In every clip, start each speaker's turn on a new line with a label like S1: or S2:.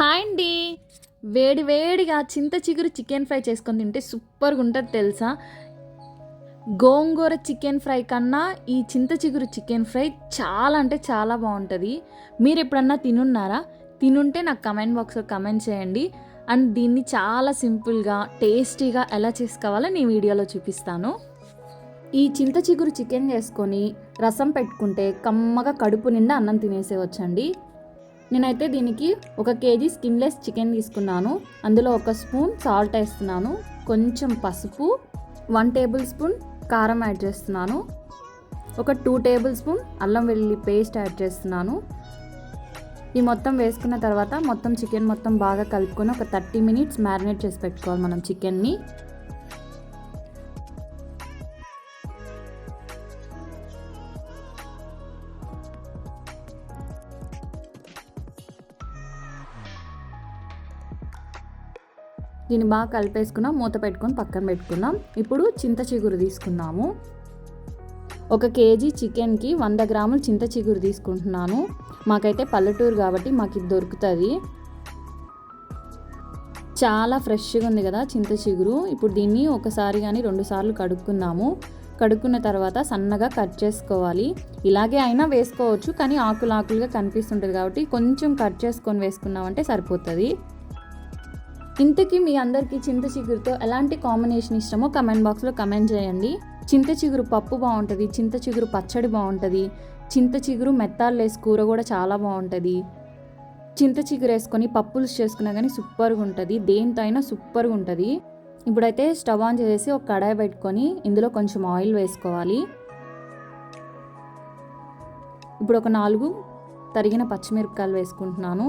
S1: Hi అండి వేడి వేడిగా చింత చిగురు చికెన్ ఫ్రై చేసుకొని తింటే సూపర్గా ఉంటుంది తెలుసా? గోంగూర చికెన్ ఫ్రై కన్నా ఈ చింత చిగురు చికెన్ ఫ్రై చాలా అంటే చాలా బాగుంటుంది. మీరు ఎప్పుడన్నా తినున్నారా? తినుంటే నాకు కమెంట్ బాక్స్లో కమెంట్ చేయండి. అండ్ దీన్ని చాలా సింపుల్గా టేస్టీగా ఎలా చేసుకోవాలో నేను వీడియోలో చూపిస్తాను. ఈ చింత చిగురు చికెన్ చేసుకొని రసం పెట్టుకుంటే కమ్మగా కడుపు నిండా అన్నం తినేసేవచ్చండి నేనైతే దీనికి ఒక కేజీ స్కిన్లెస్ చికెన్ తీసుకున్నాను. అందులో ఒక స్పూన్ సాల్ట్ వేస్తున్నాను. కొంచెం పసుపు వన్ టేబుల్ స్పూన్ కారం యాడ్ చేస్తున్నాను. ఒక టూ టేబుల్ స్పూన్ అల్లం వెల్లుల్లి పేస్ట్ యాడ్ చేస్తున్నాను. ఈ మొత్తం వేసుకున్న తర్వాత మొత్తం చికెన్ మొత్తం బాగా కలుపుకొని ఒక థర్టీ మినిట్స్ మ్యారినేట్ చేసి పెట్టుకోవాలి మనం చికెన్ని. దీన్ని బాగా కలిపేసుకున్నాం మూత పెట్టుకొని పక్కన పెట్టుకున్నాం. ఇప్పుడు చింత చిగురు తీసుకున్నాము ఒక కేజీ చికెన్కి వంద గ్రాములు చింత చిగురు తీసుకుంటున్నాను. మాకైతే పల్లెటూరు కాబట్టి మాకు ఇది దొరుకుతుంది. చాలా ఫ్రెష్గా ఉంది కదా చింత చిగురు. ఇప్పుడు దీన్ని ఒకసారి కానీ రెండు సార్లు కడుక్కున్నాము. కడుక్కున్న తర్వాత సన్నగా కట్ చేసుకోవాలి. ఇలాగే అయినా వేసుకోవచ్చు కానీ ఆకులు ఆకులుగా కనిపిస్తుంటుంది కాబట్టి కొంచెం కట్ చేసుకొని వేసుకున్నామంటే సరిపోతుంది. ఇంతకీ మీ అందరికీ చింత చిగురుతో ఎలాంటి కాంబినేషన్ ఇష్టమో కమెంట్ బాక్స్లో కమెంట్ చేయండి. చింత చిగురు పప్పు బాగుంటుంది చింత చిగురు పచ్చడి బాగుంటుంది చింత చిగురు మెత్తాలు వేసి కూర కూడా చాలా బాగుంటుంది. చింత చిగురు వేసుకొని పప్పులు చేసుకున్నా కానీ సూపర్గా ఉంటుంది దేంతో అయినా సూపర్గా ఉంటుంది. ఇప్పుడైతే స్టవ్ ఆన్ చేసి ఒక కడాయి పెట్టుకొని ఇందులో కొంచెం ఆయిల్ వేసుకోవాలి. ఇప్పుడు ఒక నాలుగు తరిగిన పచ్చిమిరపకాయలు వేసుకుంటున్నాను.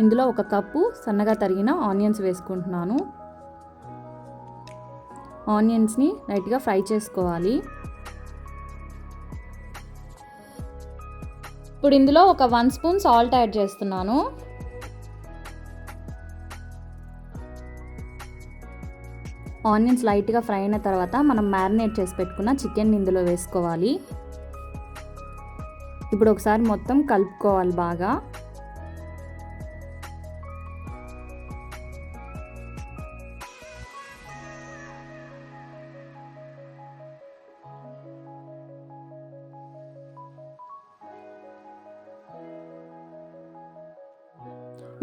S1: ఇందులో ఒక కప్పు సన్నగా తరిగిన ఆనియన్స్ వేసుకుంటున్నాను. ఆనియన్స్ని లైట్గా ఫ్రై చేసుకోవాలి. ఇప్పుడు ఇందులో ఒక వన్ స్పూన్ సాల్ట్ యాడ్ చేస్తున్నాను. ఆనియన్స్ లైట్గా ఫ్రై అయిన తర్వాత మనం మ్యారినేట్ చేసి పెట్టుకున్న చికెన్ ఇందులో వేసుకోవాలి. ఇప్పుడు ఒకసారి మొత్తం కలుపుకోవాలి బాగా.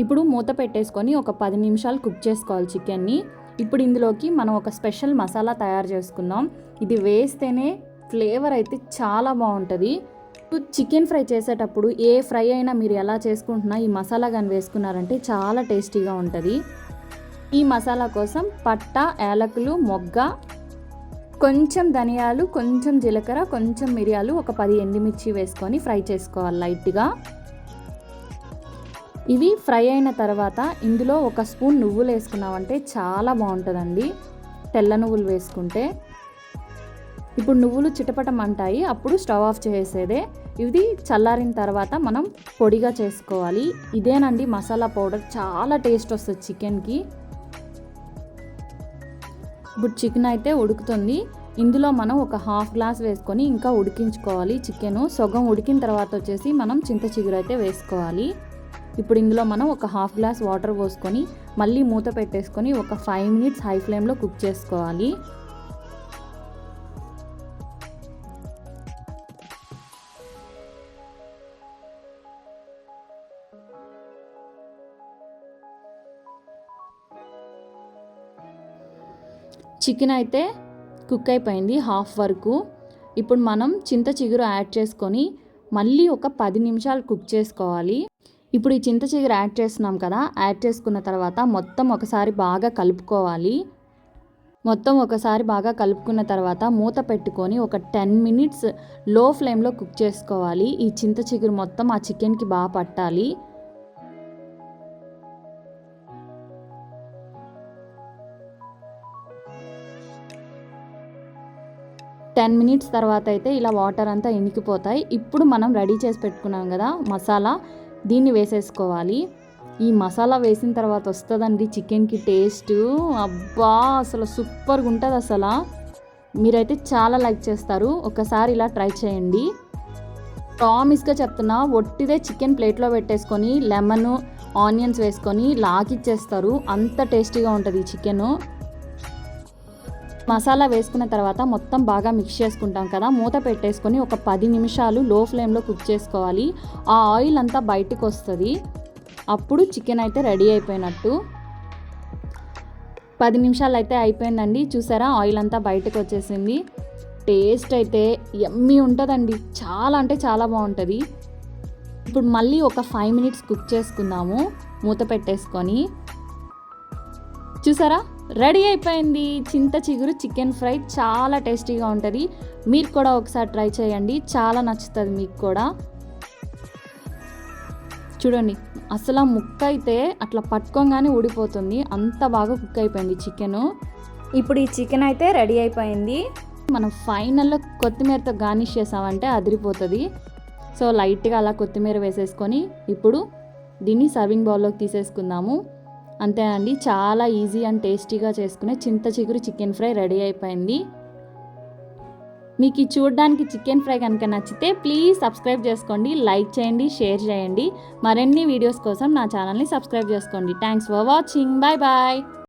S1: ఇప్పుడు మూత పెట్టేసుకొని ఒక పది నిమిషాలు కుక్ చేసుకోవాలి చికెన్ని. ఇప్పుడు ఇందులోకి మనం ఒక స్పెషల్ మసాలా తయారు చేసుకుందాం. ఇది వేస్తేనే ఫ్లేవర్ అయితే చాలా బాగుంటుంది. చికెన్ ఫ్రై చేసేటప్పుడు ఏ ఫ్రై అయినా మీరు ఎలా చేసుకుంటున్నా ఈ మసాలా కానీ వేసుకున్నారంటే చాలా టేస్టీగా ఉంటుంది. ఈ మసాలా కోసం పట్ట యాలకులు మొగ్గ కొంచెం ధనియాలు కొంచెం జీలకర్ర కొంచెం మిరియాలు ఒక పది ఎండుమిర్చి వేసుకొని ఫ్రై చేసుకోవాలి లైట్గా. ఇవి ఫ్రై అయిన తర్వాత ఇందులో ఒక స్పూన్ నువ్వులు వేసుకున్నామంటే చాలా బాగుంటుందండి. తెల్ల నువ్వులు వేసుకుంటే. ఇప్పుడు నువ్వులు చిటపటం అంటాయి అప్పుడు స్టవ్ ఆఫ్ చేసేదే. ఇది చల్లారిన తర్వాత మనం పొడిగా చేసుకోవాలి. ఇదేనండి మసాలా పౌడర్ చాలా టేస్ట్ వస్తుంది చికెన్కి. ఇప్పుడు చికెన్ అయితే ఉడుకుతుంది. ఇందులో మనం ఒక హాఫ్ గ్లాస్ వేసుకొని ఇంకా ఉడికించుకోవాలి చికెను. సగం ఉడికిన తర్వాత వచ్చేసి మనం చింత చిగురు అయితే వేసుకోవాలి. ఇప్పుడు ఇందులో మనం ఒక హాఫ్ గ్లాస్ వాటర్ పోసుకొని మళ్ళీ మూత పెట్టేసుకొని ఒక ఫైవ్ మినిట్స్ హై ఫ్లేమ్లో కుక్ చేసుకోవాలి. చికెన్ అయితే కుక్ అయిపోయింది హాఫ్ వరకు. ఇప్పుడు మనం చింత చిగురు యాడ్ చేసుకొని మళ్ళీ ఒక పది నిమిషాలు కుక్ చేసుకోవాలి. ఇప్పుడు ఈ చింత చిగురు యాడ్ చేస్తున్నాం కదా యాడ్ చేసుకున్న తర్వాత మొత్తం ఒకసారి బాగా కలుపుకోవాలి. మొత్తం ఒకసారి బాగా కలుపుకున్న తర్వాత మూత పెట్టుకొని ఒక టెన్ మినిట్స్లో ఫ్లేమ్లో కుక్ చేసుకోవాలి. ఈ చింత చిగురు మొత్తం ఆ చికెన్కి బాగా పట్టాలి. టెన్ మినిట్స్ తర్వాత అయితే ఇలా వాటర్ అంతా ఇనికిపోతాయి. ఇప్పుడు మనం రెడీ చేసి పెట్టుకున్నాం కదా మసాలా. దీన్ని వేసేసుకోవాలి. ఈ మసాలా వేసిన తర్వాత వస్తుందండి చికెన్కి టేస్ట్. అబ్బా అసలు సూపర్గా ఉంటుంది అసలు. మీరైతే చాలా లైక్ చేస్తారు. ఒకసారి ఇలా ట్రై చేయండి. ప్రామిస్గా చెప్తున్నా ఒట్టిదే చికెన్ ప్లేట్లో పెట్టేసుకొని లెమన్ ఆనియన్స్ వేసుకొని లాగిచ్చేస్తారు. అంత టేస్టీగా ఉంటుంది ఈ చికెను. మసాలా వేసుకున్న తర్వాత మొత్తం బాగా మిక్స్ చేసుకుంటాం కదా. మూత పెట్టేసుకొని ఒక పది నిమిషాలు లో ఫ్లేమ్లో కుక్ చేసుకోవాలి. ఆ ఆయిల్ అంతా బయటకు వస్తుంది. అప్పుడు చికెన్ అయితే రెడీ అయిపోయినట్టు. పది నిమిషాలు అయితే అయిపోయిందండి. చూసారా? ఆయిల్ అంతా బయటకు వచ్చేసింది. టేస్ట్ అయితే ఎమ్మి ఉంటుందండి. చాలా అంటే చాలా బాగుంటుంది. ఇప్పుడు మళ్ళీ ఒక ఫైవ్ మినిట్స్ కుక్ చేసుకుందాము. మూత పెట్టేసుకొని. చూసారా? రెడీ అయిపోయింది చింత చిగురు చికెన్ ఫ్రై. చాలా టేస్టీగా ఉంటుంది. మీరు కూడా ఒకసారి ట్రై చేయండి. చాలా నచ్చుతుంది మీకు కూడా. చూడండి అసలు ముక్క అయితే అట్లా పట్టుకోగానే ఊడిపోతుంది. అంత బాగా కుక్ అయిపోయింది చికెన్. ఇప్పుడు ఈ చికెన్ అయితే రెడీ అయిపోయింది. మనం ఫైనల్లో కొత్తిమీరతో గార్నిష్ చేసామంటే అదిరిపోతుంది. సో లైట్గా అలా కొత్తిమీర వేసేసుకొని ఇప్పుడు దీన్ని సర్వింగ్ బౌల్లోకి తీసేసుకుందాము. అంతేనండి చాలా ఈజీ అండ్ టేస్టీగా చేసుకునే చింత చిగురు చికెన్ ఫ్రై రెడీ అయిపోయింది. మీకు చూడడానికి చికెన్ ఫ్రై కనుక నచ్చితే ప్లీజ్ సబ్స్క్రైబ్ చేసుకోండి లైక్ చేయండి షేర్ చేయండి. మరిన్ని వీడియోస్ కోసం నా ఛానల్ని సబ్స్క్రైబ్ చేసుకోండి. Thanks for watching. Bye bye.